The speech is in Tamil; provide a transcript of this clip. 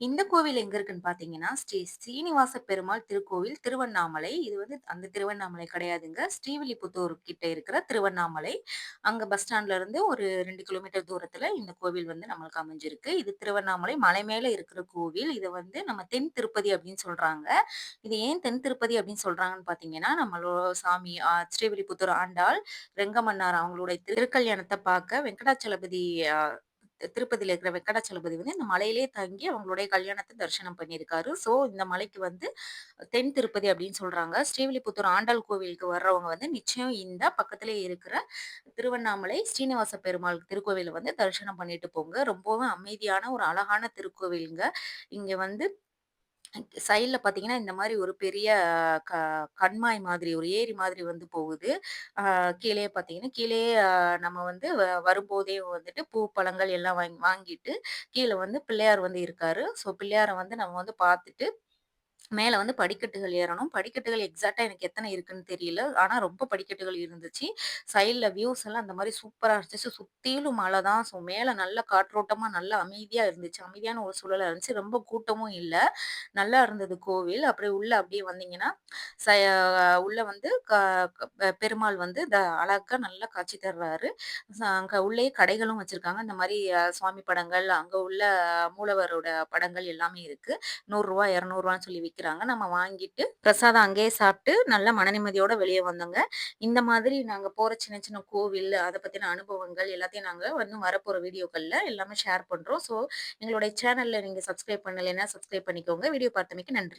இந்த கோவில் எங்க இருக்குன்னு பார்த்தீங்கன்னா, ஸ்ரீ ஸ்ரீனிவாச பெருமாள் திருக்கோவில் திருவண்ணாமலை. இது வந்து அந்த திருவண்ணாமலை கிடையாதுங்க. ஸ்ரீவில்லிபுத்தூர் கிட்ட இருக்கிற திருவண்ணாமலை. அங்க பஸ் ஸ்டாண்ட்ல இருந்து ஒரு ரெண்டு கிலோமீட்டர் தூரத்துல இந்த கோவில் வந்து நம்மளுக்கு அமைஞ்சிருக்கு. இது திருவண்ணாமலை மலை மேல இருக்கிற கோவில். இதை வந்து நம்ம தென் திருப்பதி அப்படின்னு சொல்றாங்க. இது ஏன் தென் திருப்பதி அப்படின்னு சொல்றாங்கன்னு பார்த்தீங்கன்னா, நம்மளோட சாமி ஸ்ரீவில்லிபுத்தூர் ஆண்டாள், ரெங்கமன்னார் அவங்களுடைய திருக்கல்யாணத்தை பார்க்க வெங்கடாச்சலபதி திருப்பதியில இருக்கிற வெங்கடாச்சலபதி வந்து இந்த மலையிலேயே தங்கி அவங்களுடைய கல்யாணத்தை தரிசனம் பண்ணியிருக்காரு. ஸோ இந்த மலைக்கு வந்து தென் திருப்பதி அப்படின்னு சொல்றாங்க. ஸ்ரீவில்லிபுத்தூர் ஆண்டாள் கோவிலுக்கு வர்றவங்க வந்து நிச்சயம் இந்த பக்கத்திலே இருக்கிற திருவண்ணாமலை ஸ்ரீனிவாச பெருமாள் திருக்கோவில வந்து தரிசனம் பண்ணிட்டு போங்க. ரொம்பவும் அமைதியான ஒரு அழகான திருக்கோவிலுங்க. இங்க வந்து சைடில் பார்த்தீங்கன்னா, இந்த மாதிரி ஒரு பெரிய க கண்மாய் மாதிரி, ஒரு ஏரி மாதிரி வந்து போகுது. கீழே பார்த்தீங்கன்னா, கீழே நம்ம வந்து வ வரும்போதே வந்துட்டு பூ, பழங்கள் எல்லாம் வாங்கி வாங்கிட்டு, கீழே வந்து பிள்ளையார் வந்து இருக்காரு. ஸோ பிள்ளையாரை வந்து நம்ம வந்து பார்த்துட்டு மேலே வந்து படிக்கட்டுகள் ஏறணும். படிக்கட்டுகள் எக்ஸாக்டாக எனக்கு எத்தனை இருக்குன்னு தெரியல. ஆனால் ரொம்ப படிக்கட்டுகள் இருந்துச்சு. சைடில் வியூஸ் எல்லாம் அந்த மாதிரி சூப்பராக இருந்துச்சு. சுற்றிலும் மலை தான். ஸோ மேலே நல்ல காற்றோட்டமாக நல்ல அமைதியாக இருந்துச்சு. அமைதியான ஒரு சூழலாக இருந்துச்சு. ரொம்ப கூட்டமும் இல்லை நல்லா இருந்தது கோவில். அப்படியே உள்ளே அப்படியே வந்தீங்கன்னா, ச உள்ள வந்து க பெருமாள் வந்து த அழகாக நல்லா காட்சி தர்றாரு. அங்கே உள்ளே உள்ளேயே கடைகளும் வச்சுருக்காங்க இந்த மாதிரி சுவாமி படங்கள், அங்கே உள்ள மூலவரோட படங்கள் எல்லாமே இருக்குது நூறுரூவா இரநூறுவான்னு சொல்லி விற்கிறாங்க நம்ம வாங்கிட்டு பிரசாதம் அங்கேயே சாப்பிட்டு நல்ல மனநிம்மதியோட வெளியே வந்தோங்க. இந்த மாதிரி நாங்கள் போகிற சின்ன சின்ன கோவில், அதை பற்றின அனுபவங்கள் எல்லாத்தையும் நாங்கள் வந்து வரப்போகிற வீடியோக்களில் எல்லாமே ஷேர் பண்ணுறோம் ஸோ எங்களுடைய சேனலில் நீங்கள் சப்ஸ்கிரைப் பண்ணலைன்னா சப்ஸ்கிரைப் பண்ணிக்கோங்க. வீடியோ பார்த்தமைக்கு நன்றி.